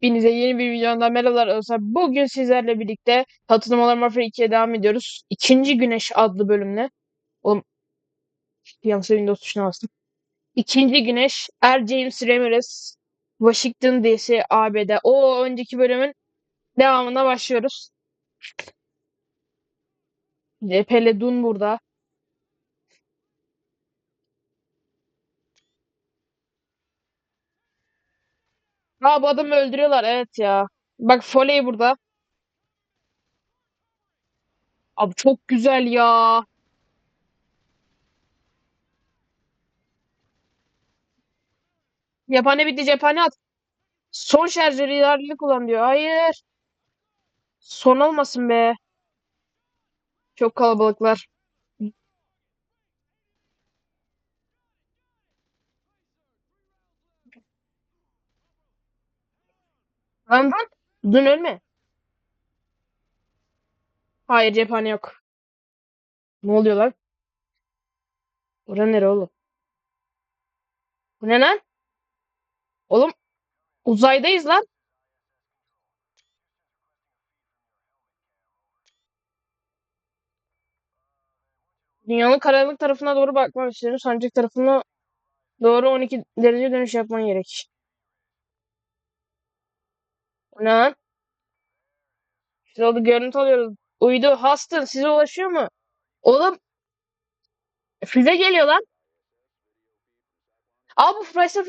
Hepinize yeni bir videodan merhabalar arkadaşlar. Bugün sizlerle birlikte Tatlı Warfare 2'ye devam ediyoruz. İkinci Güneş adlı bölümle. Oğlum yanlış Windows tuşuna bastım. İkinci Güneş R. James Ramirez Washington DC ABD. O önceki bölümün devamına başlıyoruz. Pele Dun burada. Aa bu adamı öldürüyorlar evet ya. Bak Foley burada. Abi çok güzel ya. Cephane bitti cephane at. Son şarjörü ilerli kullan diyor. Hayır. Son olmasın be. Çok kalabalıklar. Lan. Dün ölme. Hayır cephane yok. Ne oluyor lan? Bura nere oğlum? Bu ne lan? Oğlum uzaydayız lan. Dünyanın karanlık tarafına doğru bakmak istiyorum. Sancak tarafına doğru 12 derece dönüş yapman gerek. Ne lan? Şurada görüntü alıyoruz. Uydu. Hastın size ulaşıyor mu? Oğlum füze geliyor lan. Aa bu Price'a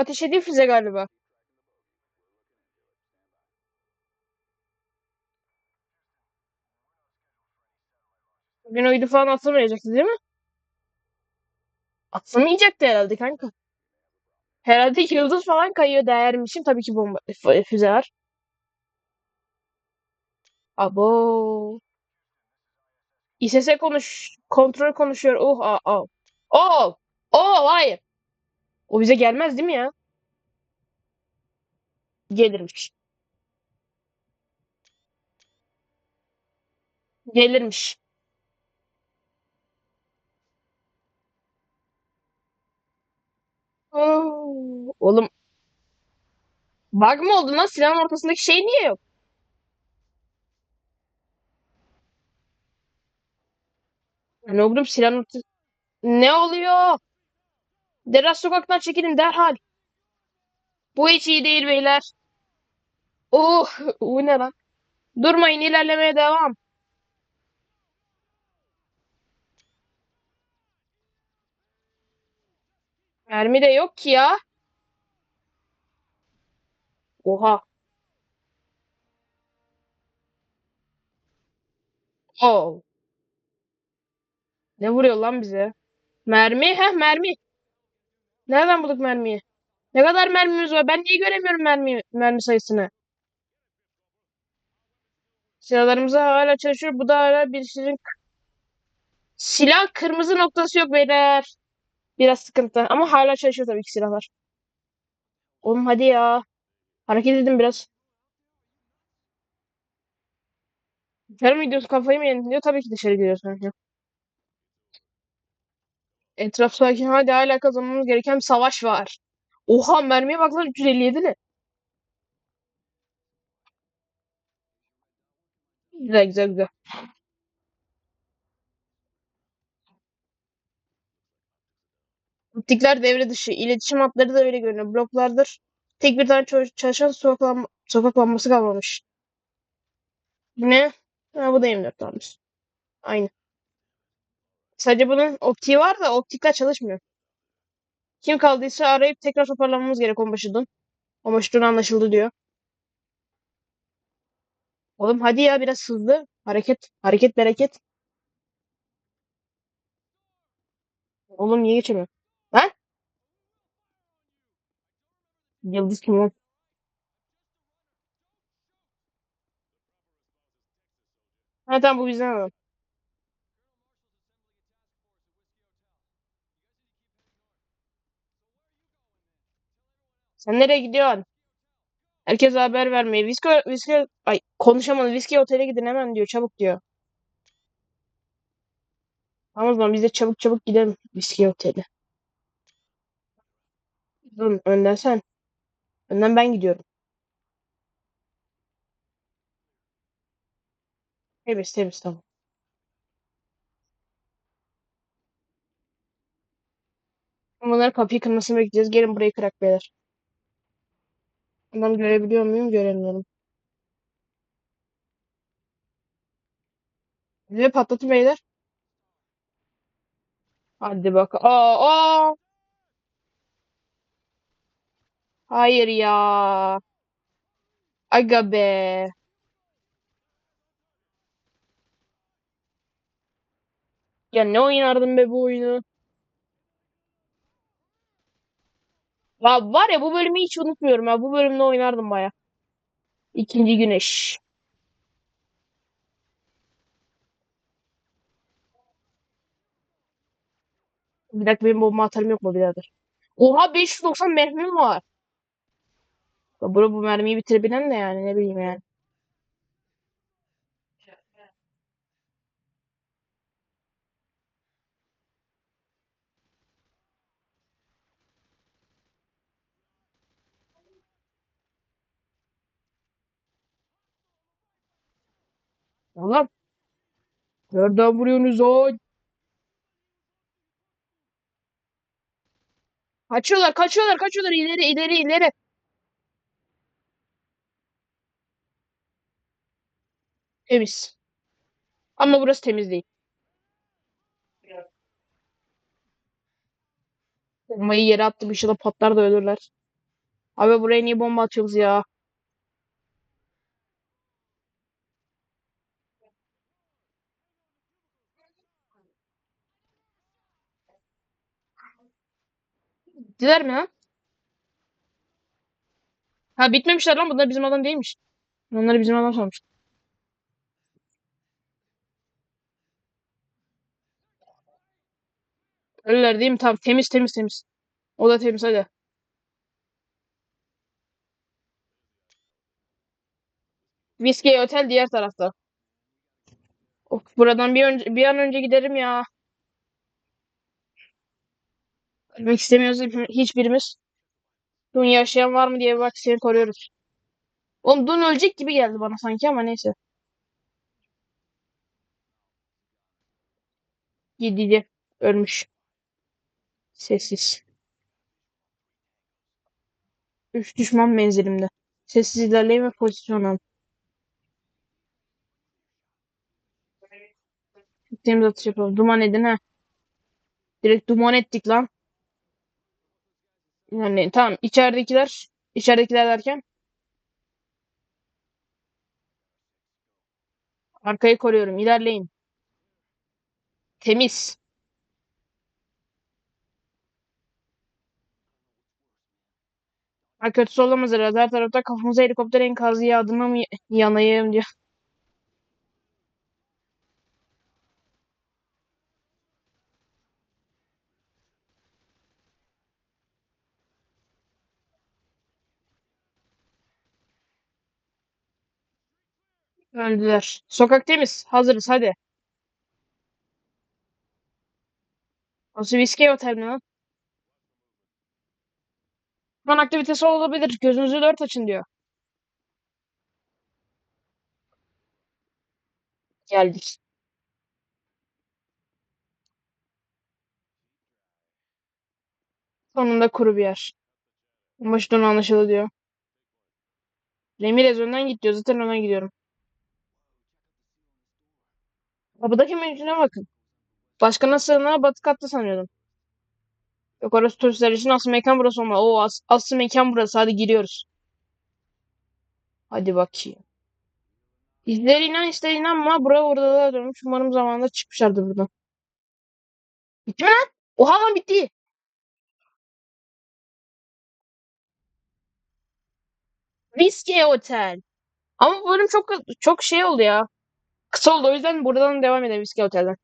ateş ediyor füze galiba. Bugün uydu falan atılmayacaktı değil mi? Atılmayacaktı herhalde kanka. Herhalde yıldız falan kayıyor değermişim. Tabii ki bomba f- füze var. Abo. İSS konuş kontrol konuşuyor. Oh, oh, oh. Oh, oh, hayır. O bize gelmez değil mi ya? Gelirmiş. Gelirmiş. Oo, Oğlum bug mı oldu lan? Silahın ortasındaki şey niye yok? Yani oğlum silahın ortası... Ne oluyor? Deras sokaktan çekilin derhal. Bu hiç iyi değil beyler. Oh, bu ne lan? Durmayın ilerlemeye devam. Mermi de yok ki ya. Oha. Oh. Ne vuruyor lan bize? Mermi? Heh mermi. Nereden bulduk mermiyi? Ne kadar mermimiz var? Ben niye göremiyorum mermi, mermi sayısını? Silahlarımız hala çalışıyor. Bu da hala bir sizin silah kırmızı noktası yok beyler. Biraz sıkıntı. Ama hala çalışıyor tabii ki silahlar. Oğlum hadi ya. Hareket edin biraz. Dışarı mı gidiyorsun? Kafayı mı yedin diyor. Tabii ki dışarı gidiyorsun. Ya. Etraf sakin. Hadi hala kazanmamız gereken bir savaş var. Oha mermiye bak lan 357 ne? Güzel güzel güzel. Optikler devre dışı. İletişim hatları da öyle görünüyor. Bloklardır. Tek bir tane çalışan sokak, lam- sokak lambası kalmamış. Bu ne? Ha, bu da 24 almış. Aynı. Sadece bunun optiği var da optikler çalışmıyor. Kim kaldıysa arayıp tekrar toparlamamız gerek onbaşıdan. Onbaşıdan anlaşıldı diyor. Oğlum hadi ya biraz hızlı. Hareket. Hareket bereket. Oğlum niye geçemiyor? Lan? Yıldız kim lan? Ha tamam bu bizden adam. Sen nereye gidiyorsun? Herkese haber vermeyi. Viski, viski, ay konuşamadım. Viski otele gidin hemen diyor. Çabuk diyor. Tamam o zaman biz de çabuk çabuk gidelim viski oteli. Dur önden sen. Önden ben gidiyorum. Temiz temiz tamam. Bunları kapıyı kırmasını bekleyeceğiz. Gelin burayı kırak beyler. Adam görebiliyor muyum? Göremiyorum. Ve patlatın beyler. Hadi bak. Aa, aa. Hayır ya. Aga be. Ya ne oynardım be bu oyunu. Va- var ya bu bölümü hiç unutmuyorum ya. Bu bölümde oynardım baya. İkinci güneş. Bir dakika benim bomba atarım yok mu birader? Oha 590 mermim var. Ya Bro bu mermiyi bitirebilen de yani ne bileyim yani. Oğlum. Nereden vuruyorsunuz o? Kaçıyorlar kaçıyorlar kaçıyorlar ileri ileri ileri. Temiz. Ama burası temiz değil. Bombayı yere attım inşallah patlar da ölürler. Abi buraya niye bomba atıyoruz ya? Gittiler mi lan? Ha bitmemişler lan bunlar bizim adam değilmiş. Onları bizim adam sanmış. Ölüler değil mi? Tamam temiz temiz temiz. O da temiz hadi. Whiskey Otel diğer tarafta. Of, buradan bir önce bir an önce giderim ya. Ölmek istemiyoruz hiçbirimiz. Dun yaşayan var mı diye bak seni koruyoruz. Oğlum Dun ölecek gibi geldi bana sanki ama neyse. Gidildi. Ölmüş. Sessiz. Üç düşman menzilimde. Sessiz ilerleyin ve pozisyon alın. Temiz atış yapalım. Duman edin ha. Direkt duman ettik lan. Yani tamam içeridekiler içeridekiler derken arkayı koruyorum. İlerleyin. Temiz. Ha, kötüsü olamaz herhalde. Her tarafta kafamıza helikopter enkazı yağdığına mı yanayım diyor. Öldüler. Sokak temiz. Hazırız hadi. Nasıl viski otel mi lan? Şu an aktivitesi olabilir. Gözünüzü dört açın diyor. Geldik. Sonunda kuru bir yer. Başından anlaşıldı diyor. Ramirez önden git diyor. Zaten önden gidiyorum. Kapıdaki menüsüne bakın. Başkanın sığınağı batı katta sanıyordum. Yok orası turistler için asıl mekan burası olmalı. Oo as asıl mekan burası. Hadi giriyoruz. Hadi bakayım. İster inan ister inanma. Buraya orada dönmüş. Umarım zamanında çıkmışlardır buradan. Bitti mi lan? Oha lan bitti. Whiskey Hotel. Ama bu bölüm çok çok şey oldu ya. Kısa oldu. O yüzden buradan devam edelim Whiskey Hotel'den.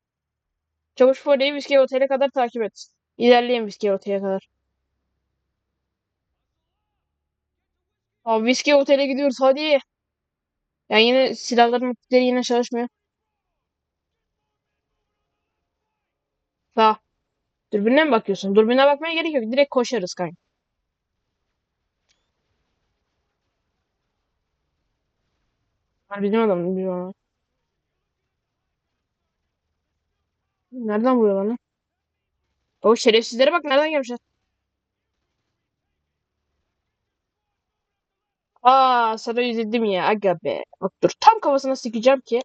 Çavuş Foley'i Whiskey Hotel'e kadar takip et. İlerleyin Whiskey Hotel'e kadar. Abi Whiskey Hotel'e gidiyoruz hadi. Yani yine silahların mutluları yine çalışmıyor. Sağ. Dürbüne mi bakıyorsun? Dürbüne bakmaya gerek yok. Direkt koşarız kanka. Bizim adam bizim adam. Nereden vuruyorlar lan? O şerefsizlere bak nereden gelmişler. Aa sana üzüldüm ya aga be. Bak dur tam kafasına sıkacağım ki.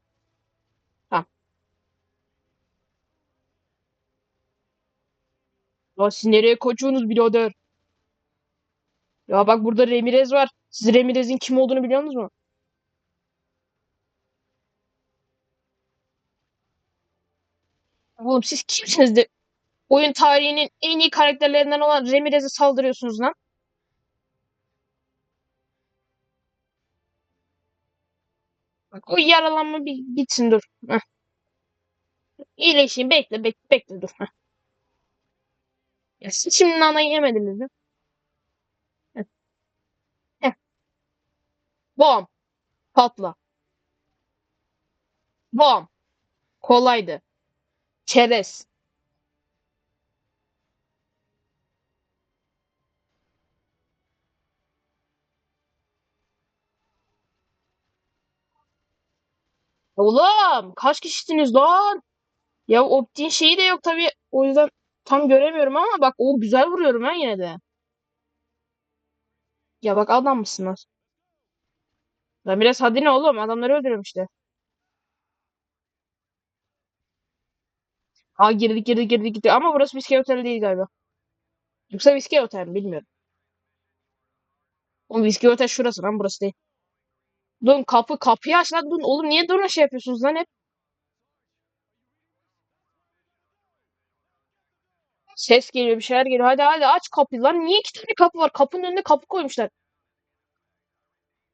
Tamam. Ya siz nereye kaçıyorsunuz birader? Ya bak burada Ramirez var. Siz Ramirez'in kim olduğunu biliyor musunuz mu? Oğlum siz kimsiniz de oyun tarihinin en iyi karakterlerinden olan Ramirez'e saldırıyorsunuz lan? Bak o yaralanma bir bitsin dur. Heh. İyileşeyim bekle bekle bekle dur. Heh. Ya siz şimdi nanayı yemediniz mi? Heh. Heh. Bom. Patla. Bom. Kolaydı. Çerez. Oğlum kaç kişisiniz lan? Ya optiğin şeyi de yok tabii. O yüzden tam göremiyorum ama bak o güzel vuruyorum ben yine de. Ya bak adam mısınız? Ben biraz hadi ne oğlum adamları öldürüyorum işte. Aa girdik girdik girdik girdik ama burası Viski Otel değil galiba. Yoksa Viski Otel mi bilmiyorum. Oğlum Viski Otel şurası lan burası değil. Dön kapı kapıyı aç lan dön. Oğlum niye durma şey yapıyorsunuz lan hep? Ses geliyor bir şeyler geliyor. Hadi hadi aç kapıyı lan. Niye iki tane kapı var? Kapının önüne kapı koymuşlar.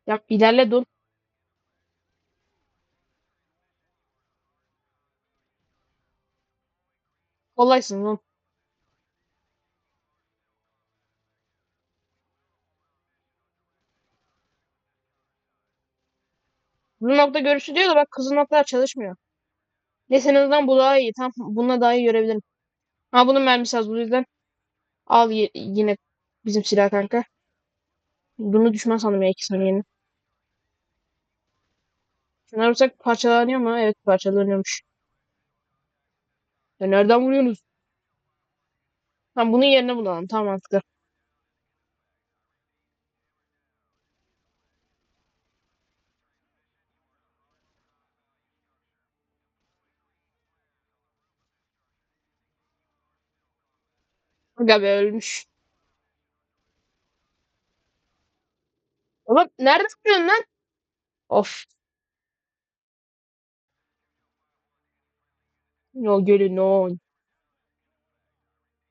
Ya ilerle dur. Kolaysın lan. Bu nokta görüşü diyor da bak kızın noktalar çalışmıyor. Neyse en bu daha iyi. Tamam bununla daha iyi görebilirim. Ha bunun mermisi az bu yüzden. Al yine bizim silah kanka. Bunu düşman sandım ya iki saniyenin. Şunlar vursak parçalanıyor mu? Evet parçalanıyormuş. Ya nereden vuruyorsunuz? Tamam bunun yerine bulalım. Tamam mantıklı. Aga ölmüş. Oğlum nerede vuruyorsun lan? Of. No gelin no.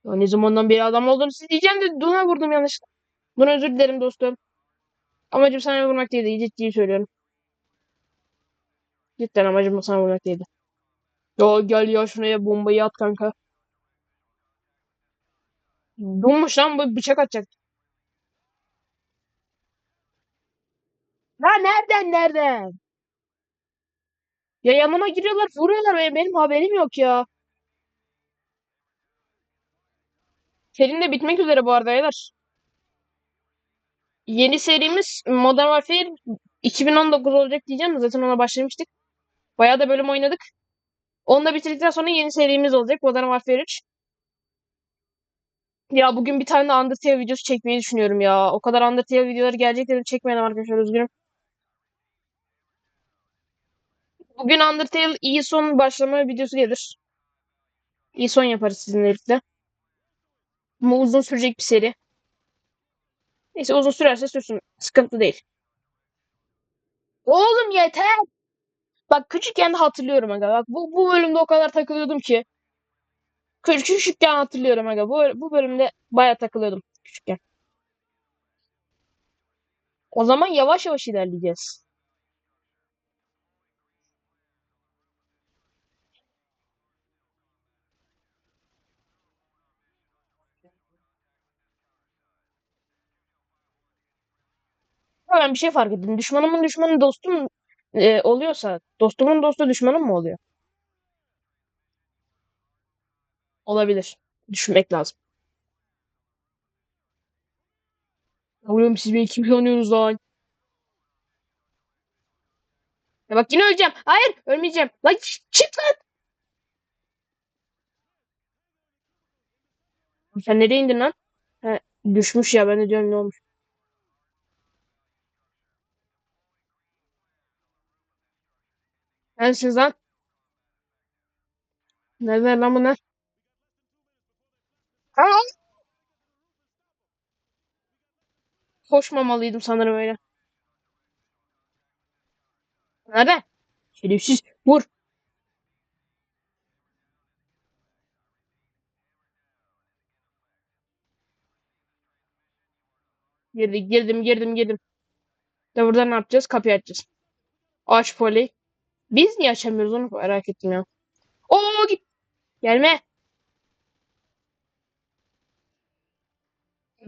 Ya ne zamandan beri adam olduğunu siz diyeceğim de Duna vurdum yanlışlıkla. Buna özür dilerim dostum. Amacım sana vurmak değildi. Ciddi söylüyorum. Cidden amacım sana vurmak değildi. Ya gel ya şuraya bombayı at kanka. Donmuş lan bu bıçak atacak. La nereden nereden? Ya yanıma giriyorlar vuruyorlar benim, benim haberim yok ya. Serin de bitmek üzere bu arada beyler. Yeni serimiz Modern Warfare 2019 olacak diyeceğim zaten ona başlamıştık. Bayağı da bölüm oynadık. Onu da bitirdikten sonra yeni serimiz olacak Modern Warfare 3. Ya bugün bir tane de Undertale videosu çekmeyi düşünüyorum ya. O kadar Undertale videoları gelecek dedim çekmeyelim arkadaşlar üzgünüm. Bugün Undertale iyi son başlama videosu gelir. İyi son yaparız sizinle. Ama uzun sürecek bir seri. Neyse uzun sürerse sürsün. Sıkıntı değil. Oğlum yeter. Bak küçükken de hatırlıyorum aga. Bak bu, bu bölümde o kadar takılıyordum ki. Küçük küçükken hatırlıyorum aga. Bu, bu bölümde baya takılıyordum küçükken. O zaman yavaş yavaş ilerleyeceğiz. Ben bir şey fark ettim. Düşmanımın düşmanı dostum e, oluyorsa dostumun dostu düşmanım mı oluyor? Olabilir. Düşünmek lazım. Oğlum siz beni kim sanıyorsunuz lan? Ya bak yine öleceğim. Hayır ölmeyeceğim. Lan çık lan. Sen nereye indin lan? He, düşmüş ya ben de diyorum ne olmuş. Neredesiniz lan? Nerede lan bunlar? Tamam. Koşmamalıydım sanırım öyle. Nerede? Şerefsiz. Vur. Girdik, girdim, girdim, girdim. De burada ne yapacağız? Kapıyı açacağız. Aç poli. Biz niye açamıyoruz onu merak ettim ya. Oo git. Gelme.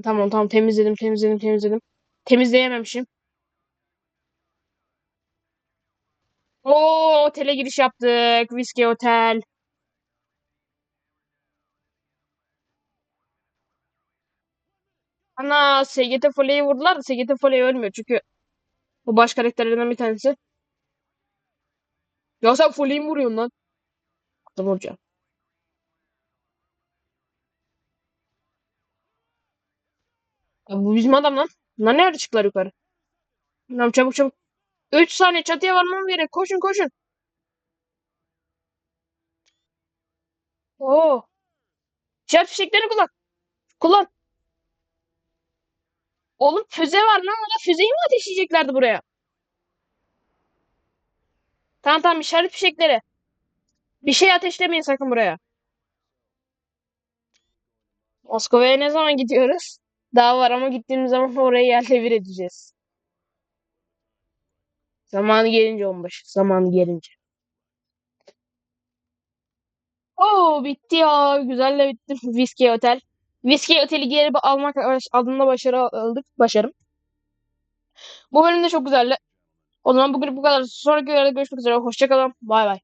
Tamam tamam temizledim temizledim temizledim. Temizleyememişim. Oo otele giriş yaptık. Whiskey Otel. Ana SGT Foley'i vurdular da SGT Foley ölmüyor çünkü bu baş karakterlerinden bir tanesi. Ya sen Foley'i mi vuruyorsun lan? Adam vuracağım. Ya bu bizim adam lan. Bunlar nerede çıktılar yukarı? Tamam çabuk çabuk. 3 saniye çatıya varmam gerek. Koşun koşun. Oo. Jet fişeklerini kullan. Kullan. Oğlum füze var lan. Füzeyi mi ateşleyeceklerdi buraya? Tamam tamam işaret fişekleri. Bir şey ateşlemeyin sakın buraya. Moskova'ya ne zaman gidiyoruz? Daha var ama gittiğimiz zaman orayı yerle bir edeceğiz. Zamanı gelince onbaşı. Zamanı gelince. Oo bitti ya. Güzel de bitti. Whiskey Otel. Whiskey Otel'i geri almak adında başarı aldık. Başarım. Bu bölüm de çok güzeldi. O zaman bugün bu kadar. Sonraki videoda görüşmek üzere. Hoşçakalın. Bay bay.